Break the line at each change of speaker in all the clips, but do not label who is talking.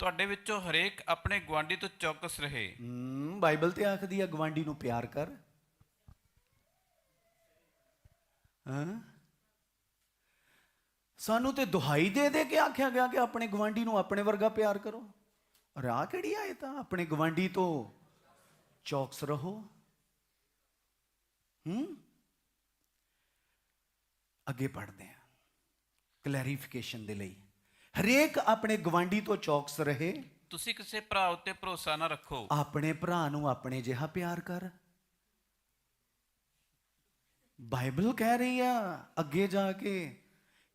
ਤੁਹਾਡੇ ਵਿੱਚੋਂ ਹਰੇਕ ਆਪਣੇ ਗੁਆਂਢੀ ਤੋਂ ਚੌਕਸ ਰਹੇ।
ਹਮ, ਬਾਈਬਲ ਤੇ ਆਖਦੀ ਆ ਗਵਾਂਡੀ ਨੂੰ ਪਿਆਰ ਕਰ। ਹਾਂ? ਸਾਨੂੰ ਤੇ ਦੁਹਾਈ ਦੇ ਦੇ ਕੇ ਆਖਿਆ ਗਿਆ ਕਿ ਆਪਣੇ ਗਵਾਂਡੀ ਨੂੰ ਆਪਣੇ ਵਰਗਾ ਪਿਆਰ ਕਰੋ। ਰਾਹ ਕਿਹੜੀ ਆਏ ਤਾਂ? ਆਪਣੇ ਗਵਾਂਡੀ ਤੋਂ ਚੌਕਸ ਰਹੋ। ਹੂੰ? ਅੱਗੇ ਪੜ੍ਹਦੇ ਹਾਂ ਕਲੈਰੀਫਿਕੇਸ਼ਨ ਦੇ ਲਈ। ਹਰੇਕ ਆਪਣੇ ਗਵਾਂਡੀ ਤੋਂ ਚੌਕਸ ਰਹੇ।
ਤੁਸੀਂ ਕਿਸੇ ਭਰਾ ਉੱਤੇ ਭਰੋਸਾ ਨਾ ਰੱਖੋ।
ਆਪਣੇ ਭਰਾ ਨੂੰ ਆਪਣੇ ਜਿਹਾ ਪਿਆਰ ਕਰ। ਬਾਈਬਲ ਕਹਿ ਰਹੀ ਆ ਅੱਗੇ ਜਾ ਕੇ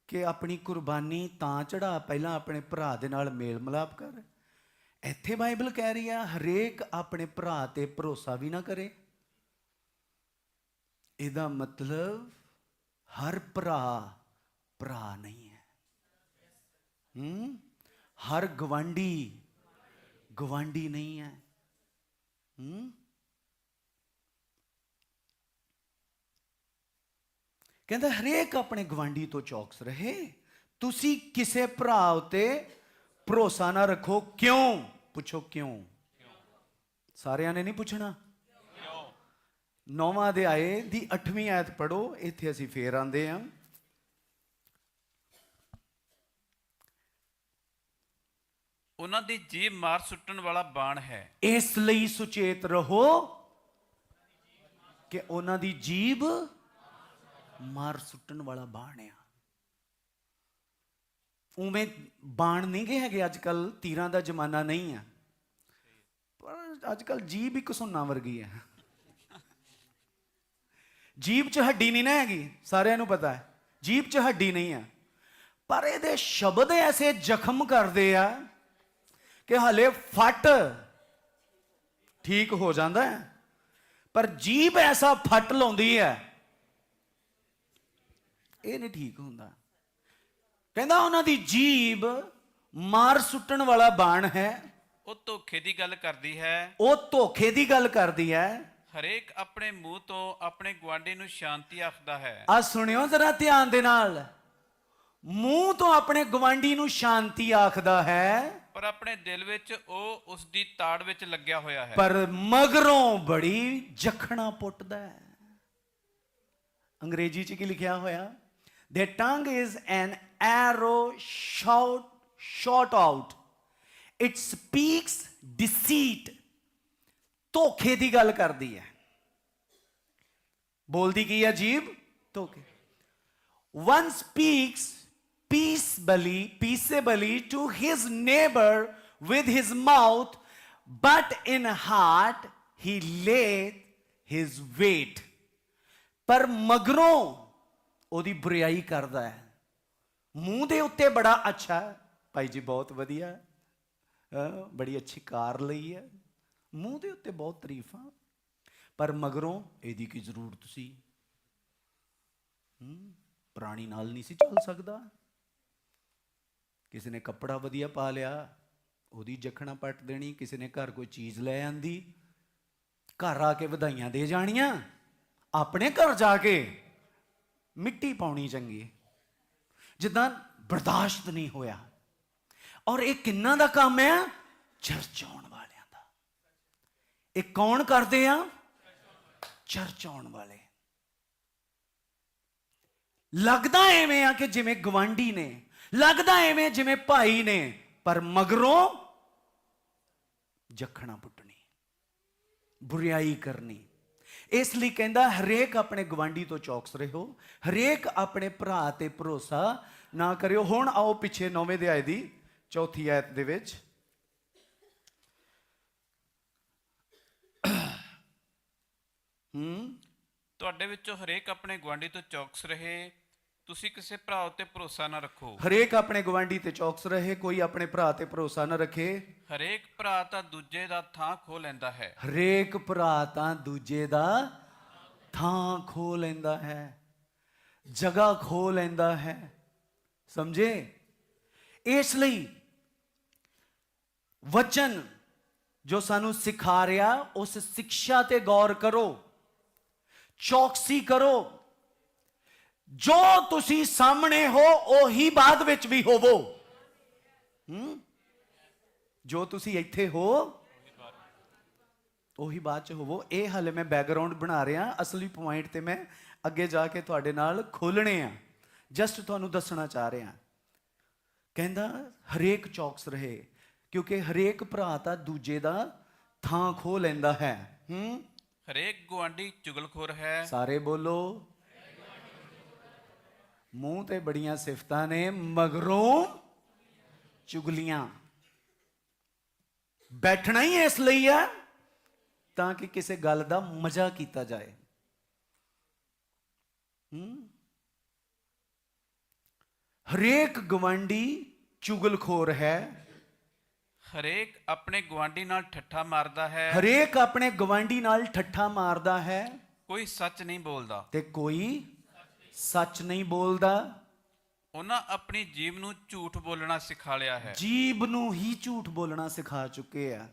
ਕਿ ਆਪਣੀ ਕੁਰਬਾਨੀ ਤਾਂ ਚੜਾ ਪਹਿਲਾਂ ਆਪਣੇ ਭਰਾ ਦੇ ਨਾਲ ਮੇਲ ਮਿਲਾਪ ਕਰ। ਇੱਥੇ ਬਾਈਬਲ ਕਹਿ ਰਹੀ ਆ ਹਰੇਕ ਆਪਣੇ ਭਰਾ ਤੇ ਭਰੋਸਾ ਵੀ ਨਾ ਕਰੇ। ਇਹਦਾ ਮਤਲਬ ਹਰ ਭਰਾ ਭਰਾ ਨਹੀਂ ਹੂੰ? ਹਰ ਗਵਾਂਢੀ ਗਵਾਂਢੀ ਨਹੀਂ ਹੈ। ਹੂੰ? ਕਹਿੰਦਾ, ਹਰੇਕ ਆਪਣੇ ਗਵਾਂਢੀ ਤੋਂ ਚੌਕਸ ਰਹੇ। ਤੁਸੀਂ ਕਿਸੇ ਭਰਾ ਉਤੇ ਭਰੋਸਾ ਨਾ ਰੱਖੋ। ਕਿਉਂ? ਪੁੱਛੋ ਕਿਉਂ? ਸਾਰਿਆਂ ਨੇ ਨਹੀਂ ਪੁੱਛਣਾ? ਨੌਵਾਂ ਦੇ ਆਏ ਦੀ 8ਵੀਂ ਆਇਤ ਪੜੋ ਇੱਥੇ ਅਸੀਂ ਫੇਰ ਆਂਦੇ ਹਾਂ
ਉਹਨਾਂ ਦੀ ਜੀਭ ਮਾਰ ਸੁੱਟਣ ਵਾਲਾ ਬਾਣ ਹੈ।
ਇਸ ਲਈ ਸੁਚੇਤ ਰਹੋ ਕਿ ਉਹਨਾਂ ਦੀ ਜੀਬ ਮਾਰ ਸੁੱਟਣ ਵਾਲਾ ਬਾਣ ਆ। ਉਵੇਂ ਬਾਣ ਨਹੀਂ ਗਏ ਹੈਗੇ ਅੱਜ ਕੱਲ ਤੀਰਾਂ ਦਾ ਜ਼ਮਾਨਾ ਨਹੀਂ ਆ। ਪਰ ਅੱਜ ਕੱਲ ਜੀਭ ਇੱਕ ਸੁੰਨਾ ਵਰਗੀ ਆ। ਜੀਭ 'ਚ ਹੱਡੀ ਨਹੀਂ ਨਾ ਹੈਗੀ, ਸਾਰਿਆਂ ਨੂੰ ਪਤਾ ਹੈ। ਜੀਬ 'ਚ ਹੱਡੀ ਨਹੀਂ ਆ। ਪਰ ਇਹਦੇ ਸ਼ਬਦ ਐਸੇ ਜ਼ਖਮ ਕਰਦੇ ਆ ਕਿ ਹਲੇ ਫੱਟ ਠੀਕ ਹੋ ਜਾਂਦਾ ਹੈ। ਪਰ ਜੀਬ ਐਸਾ ਫੱਟ ਲਾਉਂਦੀ ਹੈ ਇਹ ਨਹੀਂ ਠੀਕ ਹੁੰਦਾ। ਕਹਿੰਦਾ ਉਹਨਾਂ ਦੀ ਜੀਬ ਮਾਰ ਸੁੱਟਣ ਵਾਲਾ ਬਾਣ ਹੈ।
ਉਹ ਧੋਖੇ ਦੀ ਗੱਲ ਕਰਦੀ ਹੈ।
ਉਹ ਧੋਖੇ ਦੀ ਗੱਲ ਕਰਦੀ ਹੈ।
ਹਰੇਕ ਆਪਣੇ ਮੂੰਹ ਤੋਂ ਆਪਣੇ ਗੁਆਂਢੀ ਨੂੰ ਸ਼ਾਂਤੀ ਆਖਦਾ ਹੈ।
ਆ ਸੁਣਿਓ ਜ਼ਰਾ ਧਿਆਨ ਦੇ ਨਾਲ। ਮੂੰਹ ਤੋਂ ਆਪਣੇ ਗਵਾਂਢੀ ਨੂੰ ਸ਼ਾਂਤੀ ਆਖਦਾ ਹੈ।
ਪਰ ਆਪਣੇ ਦਿਲ ਵਿੱਚ ਉਹ ਉਸ ਦੀ ਤਾੜ ਵਿੱਚ ਲੱਗਿਆ ਹੋਇਆ ਹੈ।
ਪਰ ਮਗਰੋਂ ਬੜੀ ਜਖਣਾ ਪੁੱਟਦਾ ਹੈ। ਅੰਗਰੇਜ਼ੀ ਚ ਕੀ ਲਿਖਿਆ ਹੋਇਆ? Their tongue is an arrow shot shot out. It speaks deceit. ਧੋਖੇ ਦੀ ਗੱਲ ਕਰਦੀ ਹੈ। ਬੋਲਦੀ ਕੀ ਹੈ ਜੀਬ ਧੋਖੇ। One speaks peaceably peaceably to his neighbor with his mouth, but in heart he layeth his weight. ਪਰ ਮਗਰੋਂ ਉਹਦੀ ਬੁਰਾਈ ਕਰਦਾ ਹੈ। ਮੂੰਹ ਦੇ ਉੱਤੇ ਬੜਾ ਅੱਛਾ ਹੈ। ਭਾਈ ਜੀ, ਬਹੁਤ ਵਧੀਆ। ਬੜੀ ਅੱਛੀ ਕਾਰ ਲਈ ਹੈ। ਮੂੰਹ ਦੇ ਉੱਤੇ ਬਹੁਤ ਤਾਰੀਫਾਂ ਪਰ ਮਗਰੋਂ ਇਹਦੀ ਕੀ ਜ਼ਰੂਰਤ ਸੀ? ਹੂੰ, ਪ੍ਰਾਣੀ ਨਾਲ ਨਹੀਂ ਸੀ ਚੱਲ ਸਕਦਾ। ਕਿਸੇ ਨੇ ਕੱਪੜਾ ਵਧੀਆ ਪਾ ਲਿਆ, ਉਹਦੀ ਜਖਣਾ ਪੱਟ ਦੇਣੀ, ਕਿਸੇ ਨੇ ਘਰ ਕੋਈ ਚੀਜ਼ ਲੈ ਆਂਦੀ, ਘਰ ਆ ਕੇ ਵਧਾਈਆਂ ਦੇ ਜਾਣੀਆਂ, ਆਪਣੇ ਘਰ ਜਾ ਕੇ ਮਿੱਟੀ ਪਾਉਣੀ ਚੰਗੀ ਜਿੱਦਾਂ ਬਰਦਾਸ਼ਤ ਨਹੀਂ ਹੋਇਆ। ਔਰ ਇਹ ਕਿੰਨਾ ਦਾ ਕੰਮ ਹੈ ਚਰਚ ਆਉਣ ਵਾਲਿਆਂ ਦਾ। ਇਹ ਕੌਣ ਕਰਦੇ ਆ? ਚਰਚ ਆਉਣ ਵਾਲੇ। ਲੱਗਦਾ ਐਵੇਂ ਆ ਕਿ ਜਿਵੇਂ ਗਵਾਂਢੀ ਨੇ ਲੱਗਦਾ ਐਵੇਂ ਜਿਵੇਂ ਭਾਈ ਨੇ, ਪਰ ਮਗਰੋਂ ਜਖਣਾ ਪੁੱਟਣੀ, ਬੁਰੀਾਈ ਕਰਨੀ। ਇਸ ਲਈ ਕਹਿੰਦਾ, ਹਰੇਕ ਆਪਣੇ ਗਵਾਂਢੀ ਤੋਂ ਚੌਕਸ ਰਹੋ, ਹਰੇਕ ਆਪਣੇ ਭਰਾ ਤੇ ਭਰੋਸਾ ਨਾ ਕਰਿਓ। ਹੁਣ ਆਓ ਪਿੱਛੇ ਨੌਵੇਂ ਅਧਿਆਏ ਦੀ ਚੌਥੀ ਆਇਤ ਦੇ ਵਿੱਚ। ਹੂੰ।
ਤੁਹਾਡੇ ਵਿੱਚੋਂ ਹਰੇਕ ਆਪਣੇ ਗੁਆਂਢੀ ਤੋਂ ਚੌਕਸ ਰਹੇ ਤੁਸੀਂ ਕਿਸੇ ਭਰਾ ਉੱਤੇ ਭਰੋਸਾ ਨਾ ਰੱਖੋ।
ਹਰੇਕ ਆਪਣੇ ਗਵਾਂਢੀ ਤੇ ਚੌਕਸ ਰਹੇ ਕੋਈ ਆਪਣੇ ਭਰਾ ਤੇ ਭਰੋਸਾ ਨਾ ਰੱਖੇ।
ਹਰੇਕ ਭਰਾ ਤਾਂ ਦੂਜੇ ਦਾ ਥਾਂ ਖੋ ਲੈਂਦਾ ਹੈ।
ਹਰੇਕ ਭਰਾ ਤਾਂ ਦੂਜੇ ਦਾ ਥਾਂ ਖੋ ਲੈਂਦਾ ਹੈ ਜਗ੍ਹਾ ਖੋ ਲੈਂਦਾ ਹੈ। ਸਮਝੇ? ਇਸ ਲਈ ਵਚਨ ਜੋ ਸਾਨੂੰ ਸਿਖਾ ਰਿਹਾ ਉਸ ਸਿੱਖਿਆ ਤੇ ਗੌਰ ਕਰੋ ਚੌਕਸੀ ਕਰੋ। ਜੋ ਤੁਸੀਂ ਸਾਹਮਣੇ ਹੋ ਉਹੀ ਬਾਅਦ ਵਿੱਚ ਵੀ ਹੋਵੋ। ਹੂੰ? ਜੋ ਤੁਸੀਂ ਇੱਥੇ ਹੋ ਉਹੀ ਬਾਅਦ ਚ ਹੋਵੋ। ਇਹ ਹਾਲੇ ਮੈਂ ਬੈਕਗ੍ਰਾਉਂਡ ਬਣਾ ਰਿਹਾ। ਅਸਲੀ ਪੁਆਇੰਟ ਤੇ ਮੈਂ ਅੱਗੇ ਜਾ ਕੇ ਤੁਹਾਡੇ ਨਾਲ ਖੋਲਣੇ ਆ। ਜਸਟ ਤੁਹਾਨੂੰ ਦੱਸਣਾ ਚਾਹ ਰਿਹਾ। ਕਹਿੰਦਾ ਹਰੇਕ ਚੌਕਸ ਰਹੇ ਕਿਉਂਕਿ ਹਰੇਕ ਭਰਾ ਤਾਂ ਦੂਜੇ ਦਾ ਥਾਂ ਖੋ ਲੈਂਦਾ ਹੈ। ਹੂੰ?
ਹਰੇਕ ਗੁਆਂਢੀ ਚੁਗਲਖੋਰ ਹੈ।
ਸਾਰੇ ਬੋਲੋ। ਮੂੰਹ ਤੇ ਬੜੀਆਂ ਸਿਫਤਾਂ ਨੇ ਮਗਰੋਂ ਚੁਗਲੀਆਂ। ਬੈਠਣਾ ਹੀ ਇਸ ਲਈ ਆ ਤਾਂ ਕਿ ਕਿਸੇ ਗੱਲ ਦਾ ਮਜ਼ਾ ਕੀਤਾ ਜਾਏ। ਹੂੰ? ਹਰੇਕ ਗਵੰਡੀ ਚੁਗਲਖੋਰ ਹੈ।
ਹਰੇਕ ਆਪਣੇ ਗੁਆਂਢੀ ਨਾਲ ਠੱਠਾ ਮਾਰਦਾ ਹੈ।
ਹਰੇਕ ਆਪਣੇ ਗਵੰਡੀ ਨਾਲ ਠੱਠਾ ਮਾਰਦਾ ਹੈ।
ਕੋਈ ਸੱਚ ਨਹੀਂ ਬੋਲਦਾ।
ਤੇ ਕੋਈ ਸੱਚ ਨਹੀਂ ਬੋਲਦਾ।
ਉਹਨਾਂ ਆਪਣੀ ਜੀਵ ਨੂੰ ਝੂਠ ਬੋਲਣਾ ਸਿਖਾ ਲਿਆ ਹੈ।
ਜੀਬ ਨੂੰ ਹੀ ਝੂਠ ਬੋਲਣਾ ਸਿਖਾ ਚੁੱਕੇ ਆ।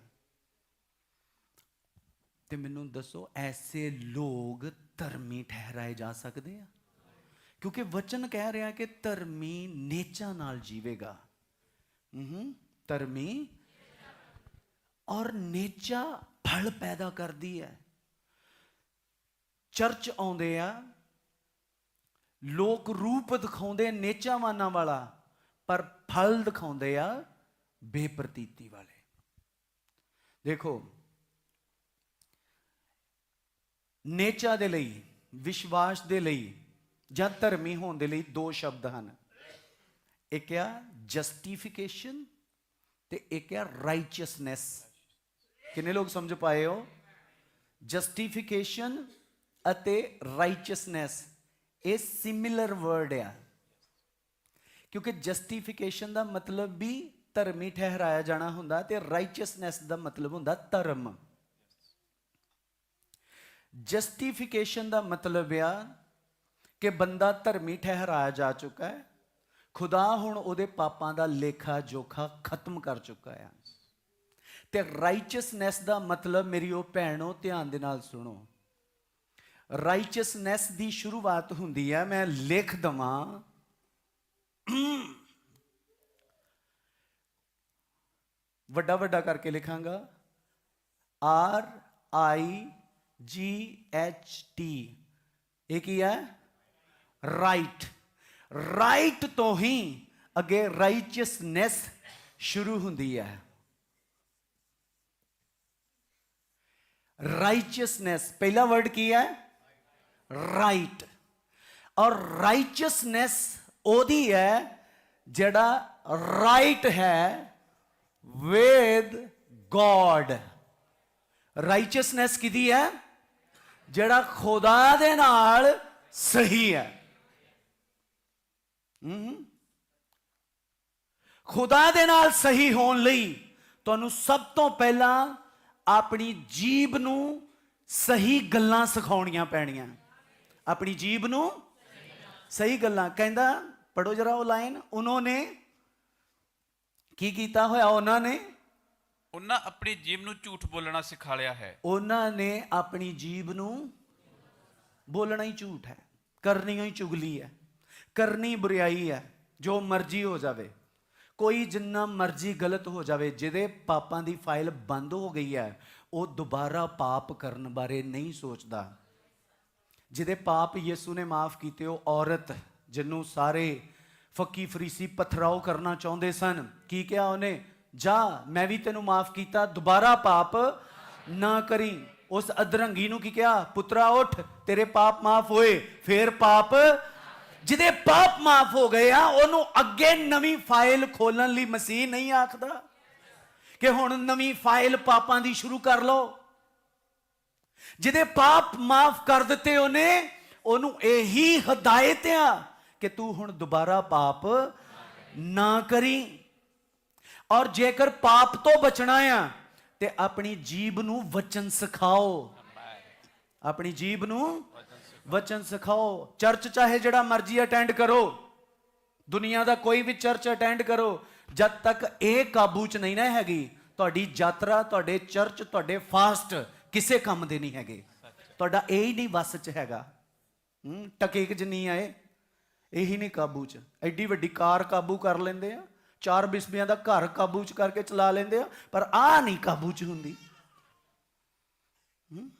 ਤੇ ਮੈਨੂੰ ਦੱਸੋ ਐਸੇ ਲੋਕ ਧਰਮੀ ਠਹਿਰਾਏ ਜਾ ਸਕਦੇ ਆ? ਕਿਉਂਕਿ ਵਚਨ ਕਹਿ ਰਿਹਾ ਕਿ ਧਰਮੀ ਨੇਚਾ ਨਾਲ ਜੀਵੇਗਾ। ਹੂੰ ਧਰਮੀ। ਔਰ ਨੇਚਾ ਫਲ ਪੈਦਾ ਕਰਦੀ ਹੈ। ਚਰਚ ਆਉਂਦੇ ਆ ਲੋਕ ਰੂਪ ਦਿਖਾਉਂਦੇ ਨੇਚਾਵਾਨਾਂ ਵਾਲਾ, ਪਰ ਫਲ ਦਿਖਾਉਂਦੇ ਆ ਬੇਪ੍ਰਤੀਤੀ ਵਾਲੇ। ਦੇਖੋ, ਨੇਚਾ ਦੇ ਲਈ, ਵਿਸ਼ਵਾਸ ਦੇ ਲਈ ਜਾਂ ਧਰਮੀ ਹੋਣ ਦੇ ਲਈ ਦੋ ਸ਼ਬਦ ਹਨ। ਇੱਕ ਆ ਜਸਟੀਫਿਕੇਸ਼ਨ ਤੇ ਇੱਕ ਆ ਰਾਈਚੀਅਸਨੈਸ ਕਿੰਨੇ ਲੋਕ ਸਮਝ ਪਾਏ ਹੋ? ਜਸਟੀਫਿਕੇਸ਼ਨ ਅਤੇ ਰਾਈਚੀਅਸਨੈਸ ਇਹ ਸਿਮਿਲਰ ਵਰਡ ਆ। ਕਿਉਂਕਿ ਜਸਟੀਫਿਕੇਸ਼ਨ ਦਾ ਮਤਲਬ ਵੀ ਧਰਮੀ ਠਹਿਰਾਇਆ ਜਾਣਾ ਹੁੰਦਾ ਤੇ ਰਾਈਚਸਨੈਸ ਦਾ ਮਤਲਬ ਹੁੰਦਾ ਧਰਮ। ਜਸਟੀਫਿਕੇਸ਼ਨ ਦਾ ਮਤਲਬ ਆ ਕਿ ਬੰਦਾ ਧਰਮੀ ਠਹਿਰਾਇਆ ਜਾ ਚੁੱਕਾ ਹੈ। ਖੁਦਾ ਹੁਣ ਉਹਦੇ ਪਾਪਾਂ ਦਾ ਲੇਖਾ ਜੋਖਾ ਖਤਮ ਕਰ ਚੁੱਕਾ ਆ। ਤੇ ਰਾਈਚਸਨੈਸ ਦਾ ਮਤਲਬ ਮੇਰੀ ਉਹ ਭੈਣੋ, ਧਿਆਨ ਦੇ ਨਾਲ ਸੁਣੋ। ਰਾਈਚੀਅਸਨੈਸ ਦੀ ਸ਼ੁਰੂਆਤ ਹੁੰਦੀ ਹੈ ਮੈਂ ਲਿਖ ਦਵਾਂ ਵੱਡਾ ਵੱਡਾ ਕਰਕੇ ਲਿਖਾਂਗਾ ਆਰ ਆਈ ਜੀ ਐਚ ਟੀ ਇਹ ਕੀ ਹੈ ਰਾਈਟ ਰਾਈਟ ਤੋਂ ਹੀ ਅੱਗੇ ਰਾਈਚੀਅਸਨੈਸ ਸ਼ੁਰੂ ਹੁੰਦੀ ਹੈ ਰਾਈਚੀਅਸਨੈਸ ਪਹਿਲਾ ਵਰਡ ਕੀ ਹੈ ਰਾਈਟ ਔਰ ਰਾਈਚਸਨੈਸ ਉਹਦੀ ਹੈ ਜਿਹੜਾ ਰਾਈਟ ਹੈ ਵਿਦ ਗੋਡ ਰਾਈਚਸਨੈਸ ਕਿਹਦੀ ਹੈ? ਜਿਹੜਾ ਖੁਦਾ ਦੇ ਨਾਲ ਸਹੀ ਹੈ। ਹਮ ਖੁਦਾ ਦੇ ਨਾਲ ਸਹੀ ਹੋਣ ਲਈ ਤੁਹਾਨੂੰ ਸਭ ਤੋਂ ਪਹਿਲਾਂ ਆਪਣੀ ਜੀਬ ਨੂੰ ਸਹੀ ਗੱਲਾਂ ਸਿਖਾਉਣੀਆਂ ਪੈਣੀਆਂ। ਆਪਣੀ ਜੀਬ ਨੂੰ ਸਹੀ ਗੱਲਾਂ ਕਹਿੰਦਾ ਪੜੋ ਜਰਾ ਉਹ ਲਾਈਨ ਉਹਨਾਂ ਨੇ ਕੀ ਕੀਤਾ ਹੋਇਆ? ਉਹਨਾਂ ਨੇ
ਉਹਨਾਂ ਆਪਣੀ ਜੀਵ ਨੂੰ ਝੂਠ ਬੋਲਣਾ ਸਿਖਾ ਲਿਆ ਹੈ।
ਉਹਨਾਂ ਨੇ ਆਪਣੀ ਜੀਬ ਨੂੰ ਬੋਲਣਾ ਹੀ ਝੂਠ ਹੈ ਕਰਨੀ ਹੀ ਚੁਗਲੀ ਹੈ ਕਰਨੀ ਬੁਰੀਾਈ ਹੈ ਜੋ ਮਰਜ਼ੀ ਹੋ ਜਾਵੇ। ਕੋਈ ਜਿੰਨਾ ਮਰਜ਼ੀ ਗਲਤ ਹੋ ਜਾਵੇ ਜਿਹਦੇ ਪਾਪਾਂ ਦੀ ਫਾਈਲ ਬੰਦ ਹੋ ਗਈ ਹੈ ਉਹ ਦੁਬਾਰਾ ਪਾਪ ਕਰਨ ਬਾਰੇ ਨਹੀਂ ਸੋਚਦਾ। ਜਿਹਦੇ ਪਾਪ ਯਿਸੂ ਨੇ ਮਾਫ ਕੀਤੇ, ਉਹ ਔਰਤ ਜਿਹਨੂੰ ਸਾਰੇ ਫੱਕੀ ਫਰੀਸੀ ਪਥਰਾਓ ਕਰਨਾ ਚਾਹੁੰਦੇ ਸਨ, ਕੀ ਕਿਹਾ ਉਹਨੇ? ਜਾ, ਮੈਂ ਵੀ ਤੈਨੂੰ ਮਾਫ ਕੀਤਾ, ਦੁਬਾਰਾ ਪਾਪ ਨਾ ਕਰੀ। ਉਸ ਅਧਰੰਗੀ ਨੂੰ ਕੀ ਕਿਹਾ? ਪੁੱਤਰਾ, ਉੱਠ, ਤੇਰੇ ਪਾਪ ਮਾਫ ਹੋਏ, ਫੇਰ ਪਾਪ ਜਿਹਦੇ ਪਾਪ ਮਾਫ ਹੋ ਗਏ ਆ, ਉਹਨੂੰ ਅੱਗੇ ਨਵੀਂ ਫਾਈਲ ਖੋਲਣ ਲਈ ਮਸੀਹ ਨਹੀਂ ਆਖਦਾ? ਕਿ ਹੁਣ ਨਵੀਂ ਫਾਈਲ ਪਾਪਾਂ ਦੀ ਸ਼ੁਰੂ ਕਰ ਲਓ। ਜਿਹਦੇ ਪਾਪ ਮਾਫ ਕਰ ਦਿੱਤੇ ਉਹਨੇ, ਉਹਨੂੰ ਇਹੀ ਹਦਾਇਤ ਆ ਕਿ ਤੂੰ ਹੁਣ ਦੁਬਾਰਾ ਪਾਪ ਨਾ ਕਰੀ। ਔਰ ਜੇਕਰ ਪਾਪ ਤੋਂ ਬਚਣਾ ਆ, ਤੇ ਆਪਣੀ ਜੀਬ ਨੂੰ ਵਚਨ ਸਿਖਾਓ। ਆਪਣੀ ਜੀਬ ਨੂੰ ਵਚਨ ਸਿਖਾਓ। ਚਰਚ ਚਾਹੇ ਜਿਹੜਾ ਮਰਜ਼ੀ ਅਟੈਂਡ ਕਰੋ, ਦੁਨੀਆ ਦਾ ਕੋਈ ਵੀ ਚਰਚ ਅਟੈਂਡ ਕਰੋ, ਜਦ ਤੱਕ ਇਹ ਕਾਬੂ ਚ ਨਹੀਂ ਨਾ ਹੈਗੀ, ਤੁਹਾਡੀ ਯਾਤਰਾ, ਤੁਹਾਡੇ ਚਰਚ, ਤੁਹਾਡੇ ਫਾਸਟ ਕਿਸੇ ਕੰਮ ਦੇ ਨਹੀਂ ਹੈਗੇ। ਤੁਹਾਡਾ ਇਹ ਹੀ ਨਹੀਂ ਵਸ ਚ ਹੈਗਾ। ਹੂੰ ਟਕੇ ਕਿ ਨਹੀਂ ਆਏ। ਇਹੀ ਨਹੀਂ ਕਾਬੂ ਚ। ਐਡੀ ਵੱਡੀ ਕਾਰ ਕਾਬੂ ਕਰ ਲੈਂਦੇ ਆ। ਚਾਰ ਬਿਸਬੀਆਂ ਦਾ ਘਰ ਕਾਬੂ ਚ ਕਰਕੇ ਚਲਾ ਲੈਂਦੇ ਆ। ਪਰ ਆ ਨਹੀਂ ਕਾਬੂ ਚ ਹੁੰਦੀ। ਹਮ?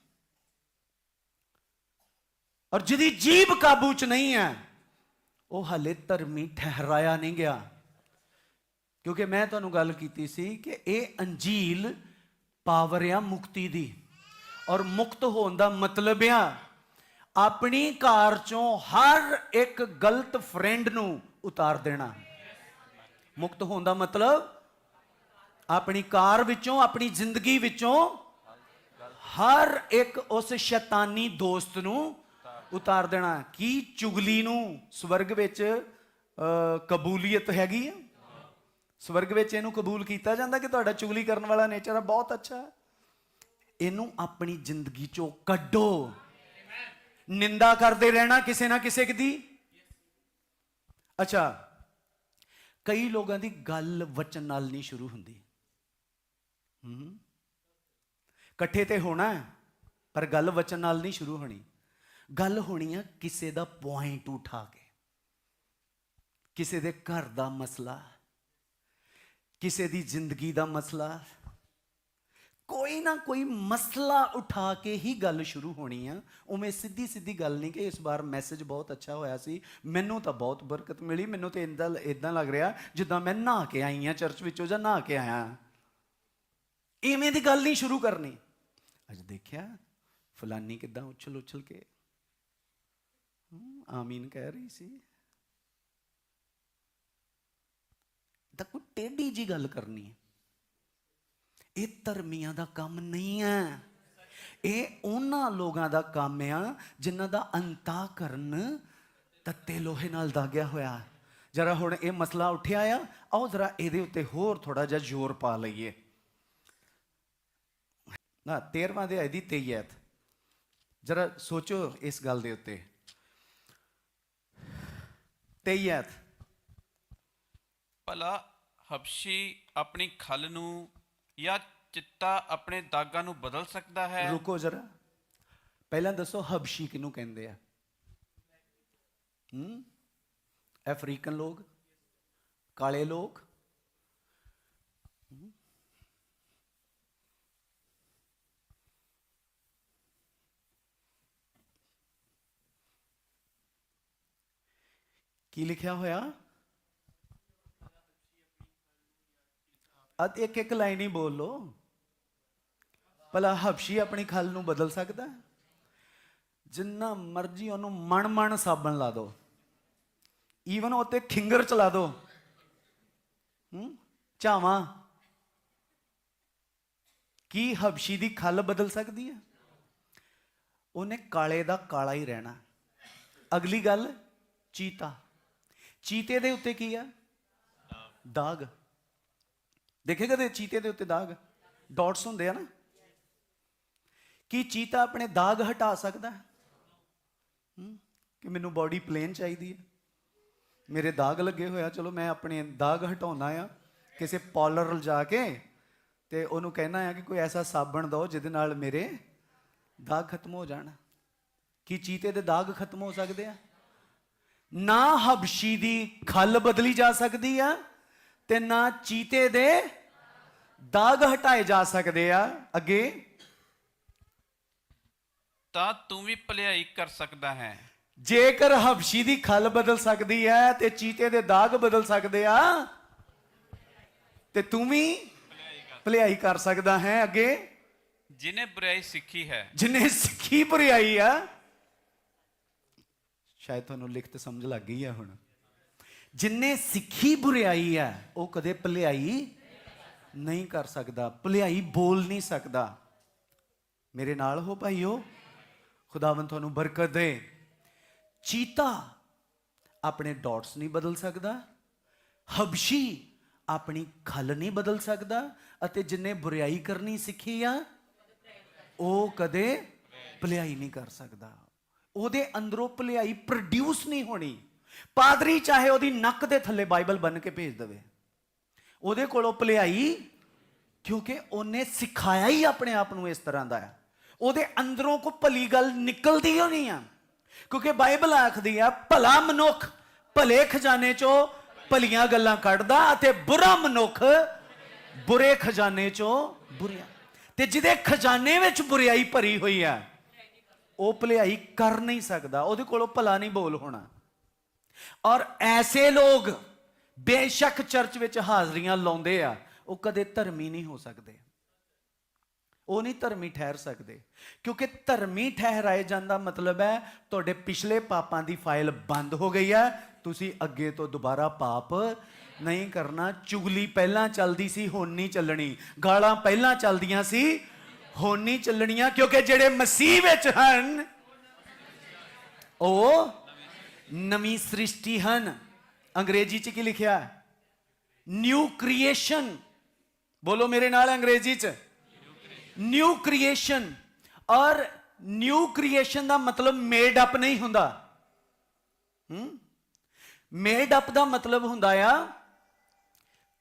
ਔਰ ਜਿਹਦੀ ਜੀਬ ਕਾਬੂ ਚ ਨਹੀਂ ਹੈ, ਉਹ ਹਲੇ ਧਰਮੀ ਠਹਿਰਾਇਆ ਨਹੀਂ ਗਿਆ। ਕਿਉਂਕਿ ਮੈਂ ਤੁਹਾਨੂੰ ਗੱਲ ਕੀਤੀ ਸੀ ਕਿ ਇਹ ਅੰਜੀਲ ਪਾਵਰ ਆ ਮੁਕਤੀ ਦੀ। ਔਰ ਮੁਕਤ ਹੋਣ ਦਾ ਮਤਲਬ ਆ। ਆਪਣੀ ਕਾਰ ਚੋਂ ਹਰ ਇੱਕ ਗਲਤ ਫਰੈਂਡ ਨੂੰ ਉਤਾਰ ਦੇਣਾ। ਮੁਕਤ ਹੋਣ ਦਾ ਮਤਲਬ ਆਪਣੀ ਕਾਰ ਵਿੱਚੋਂ ਆਪਣੀ ਜ਼ਿੰਦਗੀ ਵਿੱਚੋਂ ਹਰ ਇੱਕ ਉਸ ਸ਼ੈਤਾਨੀ ਦੋਸਤ ਨੂੰ ਉਤਾਰ ਦੇਣਾ। ਕੀ ਚੁਗਲੀ ਨੂੰ ਸਵਰਗ ਵਿੱਚ ਅਹ, ਕਬੂਲੀਅਤ ਹੈਗੀ ਆ? ਸਵਰਗ ਵਿੱਚ ਇਹਨੂੰ ਕਬੂਲ ਕੀਤਾ ਜਾਂਦਾ ਕਿ ਤੁਹਾਡਾ ਚੁਗਲੀ ਕਰਨ ਵਾਲਾ ਨੇਚਰ ਆ? ਬਹੁਤ ਅੱਛਾ। ਹੈ ਇਹਨੂੰ ਆਪਣੀ ਜ਼ਿੰਦਗੀ ਚੋਂ ਕੱਢੋ। ਨਿੰਦਾ ਕਰਦੇ ਰਹਿਣਾ ਕਿਸੇ ਨਾ ਕਿਸੇ ਦੀ। ਅੱਛਾ, ਕਈ ਲੋਕਾਂ ਦੀ ਗੱਲ ਵਚਨ ਨਾਲ ਨਹੀਂ ਸ਼ੁਰੂ ਹੁੰਦੀ। ਹੂੰ। ਇਕੱਠੇ ਤੇ ਹੋਣਾ ਪਰ ਗੱਲ ਵਚਨ ਨਾਲ ਨਹੀਂ ਸ਼ੁਰੂ ਹੋਣੀ। ਗੱਲ ਹੋਣੀ ਆ ਕਿਸੇ ਦਾ ਪੁਆਇੰਟ ਉਠਾ ਕੇ। ਕਿਸੇ ਦੇ ਘਰ ਦਾ ਮਸਲਾ, ਕਿਸੇ ਦੀ ਜ਼ਿੰਦਗੀ ਦਾ ਮਸਲਾ ਕੋਈ ਨਾ ਕੋਈ ਮਸਲਾ ਉਠਾ ਕੇ ਹੀ ਗੱਲ ਸ਼ੁਰੂ ਹੋਣੀ ਆ। ਉਵੇਂ ਸਿੱਧੀ ਸਿੱਧੀ ਗੱਲ ਨਹੀਂ ਕਿ ਇਸ ਵਾਰ ਮੈਸੇਜ ਬਹੁਤ ਅੱਛਾ ਹੋਇਆ ਸੀ। ਮੈਨੂੰ ਤਾਂ ਬਹੁਤ ਬਰਕਤ ਮਿਲੀ। ਮੈਨੂੰ ਤੇ ਇੰਦਾਂ ਇਦਾਂ ਲੱਗ ਰਿਹਾ ਜਿੱਦਾਂ ਮੈਂ ਨਹਾ ਕੇ ਆਈ ਆ ਚਰਚ ਵਿੱਚੋਂ ਜਾਂ ਨਹਾ ਕੇ ਆਇਆ। ਇਵੇਂ ਦੀ ਗੱਲ ਨਹੀਂ ਸ਼ੁਰੂ ਕਰਨੀ। ਅੱਜ ਦੇਖਿਆ ਫਲਾਨੀ ਕਿਦਾਂ ਉਛਲ ਉਛਲ ਕੇ। ਹਮ, ਆਮੀਨ ਕਹਿ ਰਹੀ ਸੀ। ਤਾਂ ਕੋਈ ਟੇਢੀ ਜੀ ਗੱਲ ਕਰਨੀ ਹੈ। ਇਹ ਧਰਮੀਆਂ ਦਾ ਕੰਮ ਨਹੀਂ ਹੈ। ਇਹ ਉਹਨਾਂ ਲੋਕਾਂ ਦਾ ਕੰਮ ਆ, ਜਿਨ੍ਹਾਂ ਦਾ ਅੰਤਾ ਕਰਨ ਤੱਤੇ ਲੋਹੇ ਨਾਲ ਦਾਗਿਆ ਹੋਇਆ ਜਰਾ ਹੁਣ ਇਹ ਮਸਲਾ ਉੱਠਿਆ ਆ, ਆਓ ਜਰਾ ਇਹਦੇ ਉੱਤੇ ਹੋਰ ਥੋੜਾ ਜਿਹਾ ਜ਼ੋਰ ਪਾ ਲਈਏ। ਨਾ 13ਵਾਂ ਦੇ ਦੀ 23 ਐਤ ਜਰਾ ਸੋਚੋ ਇਸ ਗੱਲ ਦੇ ਉੱਤੇ। 23 ਐਤ
ਭਲਾ ਹਬਸ਼ੀ ਆਪਣੀ ਖਲ ਨੂੰ ਜਾਂ ਚਿੱਤਾ ਆਪਣੇ ਦਾਗਾਂ ਨੂੰ ਬਦਲ ਸਕਦਾ ਹੈ?
ਰੁਕੋ ਜਰਾ। ਪਹਿਲਾਂ ਦੱਸੋ ਹਬਸ਼ੀ ਕਿਹਨੂੰ ਕਹਿੰਦੇ ਆ? ਹੂੰ? ਅਫਰੀਕਨ ਲੋਕ? ਕਾਲੇ ਲੋਕ? ਕੀ ਲਿਖਿਆ ਹੋਇਆ? ਅਦ ਇੱਕ ਇੱਕ ਲਾਈਨ ਹੀ ਬੋਲ ਲੋ ਭਲਾ ਹਬਸ਼ੀ ਆਪਣੀ ਖਲ ਨੂੰ ਬਦਲ ਸਕਦਾ ਜਿੰਨਾ ਮਰਜ਼ੀ ਉਹਨੂੰ ਮਣ ਮਣ ਸਾਬਣ ਲਾ ਦੋ। ਈਵਨ ਉਹ ਤੇ ਖਿੰਗਰ ਚਲਾ ਦੋ। ਹੂੰ? ਚਾਵਾਂ ਕੀ ਹਬਸ਼ੀ ਦੀ ਖਲ ਬਦਲ ਸਕਦੀ ਹੈ? ਉਹਨੇ ਕਾਲੇ ਦਾ ਕਾਲਾ ਹੀ ਰਹਿਣਾ। ਅਗਲੀ ਗੱਲ, ਚੀਤਾ। ਚੀਤੇ ਦੇ ਉੱਤੇ ਕੀ ਆ? ਦਾਗ। ਦੇਖੇ ਕਦੇ ਚੀਤੇ ਦੇ ਉੱਤੇ ਦਾਗ? ਡਾਟਸ ਹੁੰਦੇ ਆ ਨਾ। ਕੀ ਚੀਤਾ ਆਪਣੇ ਦਾਗ ਹਟਾ ਸਕਦਾ? ਹੈ? ਕਿ ਮੈਨੂੰ ਬਾਡੀ ਪਲੇਨ ਚਾਹੀਦੀ ਹੈ? ਮੇਰੇ ਦਾਗ ਲੱਗੇ ਹੋਇਆ ਚਲੋ ਮੈਂ ਆਪਣੇ ਦਾਗ ਹਟਾਉਣਾ ਆ, ਕਿਸੇ ਪਾਰਲਰ ਜਾ ਕੇ ਤੇ ਉਹਨੂੰ ਕਹਿਣਾ ਆ ਕਿ ਕੋਈ ਐਸਾ ਸਾਬਣ ਦਿਓ ਜਿਹਦੇ ਨਾਲ ਮੇਰੇ ਦਾਗ ਖਤਮ ਹੋ ਜਾਣ। ਕੀ ਚੀਤੇ ਦੇ ਦਾਗ ਖਤਮ ਹੋ ਸਕਦੇ ਆ? ਨਾ ਹਬਸ਼ੀ ਦੀ ਖਲ ਬਦਲੀ ਜਾ ਸਕਦੀ ਆ ਤੇ ਨਾ ਚੀਤੇ ਦੇ ਦਾਗ ਹਟਾਏ ਜਾ ਸਕਦੇ ਆ। ਅੱਗੇ।
ਤਾਂ ਤੂੰ ਵੀ ਭਲਾਈ ਕਰ ਸਕਦਾ ਹੈ।
ਜੇਕਰ ਹਬਸ਼ੀ ਦੀ ਖਲ ਬਦਲ ਸਕਦੀ ਹੈ ਤੇ ਚੀਤੇ ਦੇ ਦਾਗ ਬਦਲ ਸਕਦੇ ਆ ਤੇ ਤੂੰ ਵੀ ਭਲਾਈ ਕਰ ਸਕਦਾ ਹੈ। ਅੱਗੇ।
ਜਿਨੇ ਬੁਰਾਈ ਸਿੱਖੀ ਹੈ।
ਜਿਨੇ ਸਿੱਖੀ ਬੁਰਾਈ ਆ। ਸ਼ਾਇਦ ਤੁਹਾਨੂੰ ਲਿਖਤ ਸਮਝ ਲੱਗ ਗਈ ਆ ਹੁਣ। ਜਿੰਨੇ ਸਿੱਖੀ ਬੁਰਾਈ ਹੈ, ਉਹ ਕਦੇ ਭਲਾਈ ਨਹੀਂ ਕਰ ਸਕਦਾ, ਭਲਾਈ ਬੋਲ ਨਹੀਂ ਸਕਦਾ। ਮੇਰੇ ਨਾਲ ਹੋ ਭਾਈਓ ਖੁਦਾਵੰ ਤੁਹਾਨੂੰ ਬਰਕਤ ਦੇ। ਚੀਤਾ ਆਪਣੇ ਡਾਟਸ ਨਹੀਂ ਬਦਲ ਸਕਦਾ, ਹਬਸ਼ੀ ਆਪਣੀ ਖਲ ਨਹੀਂ ਬਦਲ ਸਕਦਾ, ਅਤੇ ਜਿੰਨੇ ਬੁਰਾਈ ਕਰਨੀ ਸਿੱਖੀ ਆ, ਉਹ ਕਦੇ ਭਲਾਈ ਨਹੀਂ ਕਰ ਸਕਦਾ। ਉਹਦੇ ਅੰਦਰੋਂ ਭਲਾਈ ਪ੍ਰੋਡਿਊਸ ਨਹੀਂ ਹੋਣੀ। ਪਾਦਰੀ ਚਾਹੇ ਉਹਦੀ ਨੱਕ ਦੇ ਥੱਲੇ ਬਾਈਬਲ ਬੰਨ ਕੇ ਭੇਜ ਦੇਵੇ। ਉਹਦੇ ਕੋਲੋਂ ਭਲਾਈ, ਕਿਉਂਕਿ ਉਹਨੇ ਸਿਖਾਇਆ ਹੀ ਆਪਣੇ ਆਪ ਨੂੰ ਇਸ ਤਰ੍ਹਾਂ ਦਾ ਹੈ ਉਹਦੇ ਅੰਦਰੋਂ ਕੋ ਭਲੀ ਗੱਲ ਨਿਕਲਦੀ ਹੋ ਨਹੀਂ ਆ। ਕਿਉਂਕਿ ਬਾਈਬਲ ਆਖਦੀ ਆ, ਭਲਾ ਮਨੁੱਖ ਭਲੇ ਖਜ਼ਾਨੇ ਚੋਂ ਭਲੀਆਂ ਗੱਲਾਂ ਕੱਢਦਾ ਅਤੇ ਬੁਰਾ ਮਨੁੱਖ ਬੁਰੇ ਖਜ਼ਾਨੇ ਚੋਂ ਬੁਰੀਆਂ। ਤੇ ਜਿਹਦੇ ਖਜ਼ਾਨੇ ਵਿੱਚ ਬੁਰੀਾਈ ਭਰੀ ਹੋਈ ਆ, ਉਹ ਭਲਾਈ ਕਰ ਨਹੀਂ ਸਕਦਾ। ਉਹਦੇ ਕੋਲੋਂ ਭਲਾ ਨਹੀਂ ਬੋਲ ਹੋਣਾ। ਔਰ ਐਸੇ ਲੋਕ ਬੇਸ਼ੱਕ ਚਰਚ ਵਿੱਚ ਹਾਜ਼ਰੀਆਂ ਲਾਉਂਦੇ ਆ, ਉਹ ਕਦੇ ਧਰਮੀ ਨਹੀਂ ਹੋ ਸਕਦੇ। ਉਹ ਨਹੀਂ ਧਰਮੀ ਠਹਿਰ ਸਕਦੇ। ਕਿਉਂਕਿ ਧਰਮੀ ਠਹਿਰਾਏ ਜਾਣ ਦਾ ਮਤਲਬ ਹੈ, ਤੁਹਾਡੇ ਪਿਛਲੇ ਪਾਪਾਂ ਦੀ ਫਾਈਲ ਬੰਦ ਹੋ ਗਈ ਹੈ, ਤੁਸੀਂ ਅੱਗੇ ਤੋਂ ਦੁਬਾਰਾ ਪਾਪ ਨਹੀਂ ਕਰਨਾ। ਚੁਗਲੀ ਪਹਿਲਾਂ ਚੱਲਦੀ ਸੀ, ਹੁਣ ਨਹੀਂ ਚੱਲਣੀ। ਗਾਲਾਂ ਪਹਿਲਾਂ ਚੱਲਦੀਆਂ ਸੀ, ਹੁਣ ਨਹੀਂ ਚੱਲਣੀਆਂ, ਕਿਉਂਕਿ ਜਿਹੜੇ ਮਸੀਹ ਵਿੱਚ ਹਨ, ਉਹ ਨਵੀਂ ਸ੍ਰਿਸ਼ਟੀ ਹਨ। ਅੰਗਰੇਜ਼ੀ ਚ ਕੀ ਲਿਖਿਆ? ਹੈ ਨਿਊ ਕ੍ਰੀਏਸ਼ਨ ਬੋਲੋ ਮੇਰੇ ਨਾਲ ਅੰਗਰੇਜ਼ੀ ਚ। ਨਿਊ ਕ੍ਰੀਏਸ਼ਨ ਔਰ ਨਿਊ ਕ੍ਰੀਏਸ਼ਨ ਦਾ ਮਤਲਬ ਮੇਡ ਅਪ ਨਹੀਂ ਹੁੰਦਾ। ਹੂੰ? ਮੇਡ ਅਪ ਦਾ ਮਤਲਬ ਹੁੰਦਾ ਆ,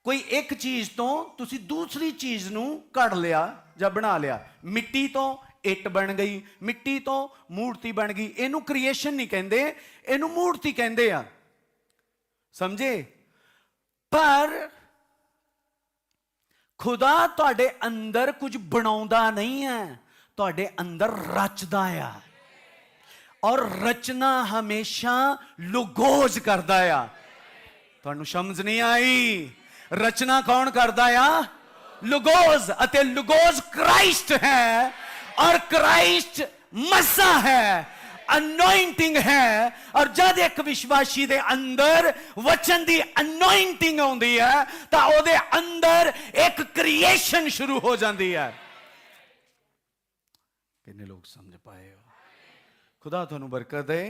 ਕੋਈ ਇੱਕ ਚੀਜ਼ ਤੋਂ ਤੁਸੀਂ ਦੂਸਰੀ ਚੀਜ਼ ਨੂੰ ਘੜ ਲਿਆ ਜਾਂ ਬਣਾ ਲਿਆ। ਮਿੱਟੀ ਤੋਂ ਇੱਟ ਬਣ ਗਈ, ਮਿੱਟੀ ਤੋਂ ਮੂਰਤੀ ਬਣ ਗਈ। ਇਹਨੂੰ ਕ੍ਰੀਏਸ਼ਨ ਨਹੀਂ ਕਹਿੰਦੇ, ਇਹਨੂੰ ਮੂਰਤੀ ਕਹਿੰਦੇ ਆ। ਸਮਝੇ? ਪਰ ਖੁਦਾ ਤੁਹਾਡੇ ਅੰਦਰ ਕੁਝ ਬਣਾਉਂਦਾ ਨਹੀਂ ਹੈ, ਤੁਹਾਡੇ ਅੰਦਰ ਰਚਦਾ ਆ। ਔਰ ਰਚਨਾ ਹਮੇਸ਼ਾ ਲੁਗੋਜ ਕਰਦਾ ਆ। ਤੁਹਾਨੂੰ ਸਮਝ ਨਹੀਂ ਆਈ? ਰਚਨਾ ਕੌਣ ਕਰਦਾ ਆ? ਲੁਗੋਜ਼ ਅਤੇ ਲੁਗੋਜ਼ ਕ੍ਰਾਈਸਟ ਹੈ। ਔਰ ਕ੍ਰਾਈਸਟ ਮਸਾ ਹੈ ਅਨੋਇੰਟਿੰਗ ਹੈ ਔਰ ਜਦ ਇੱਕ ਵਿਸ਼ਵਾਸੀ ਦੇ ਅੰਦਰ ਵਚਨ ਦੀ ਅਨੋਇੰਟਿੰਗ ਆਉਂਦੀ ਹੈ ਤਾਂ ਉਹਦੇ ਅੰਦਰ ਇੱਕ ਕ੍ਰੀਏਸ਼ਨ ਸ਼ੁਰੂ ਹੋ ਜਾਂਦੀ ਹੈ ਕਿੰਨੇ ਲੋਕ ਸਮਝ ਪਾਏ ਹੋ ਖੁਦਾ ਤੁਹਾਨੂੰ ਬਰਕਤ ਦੇ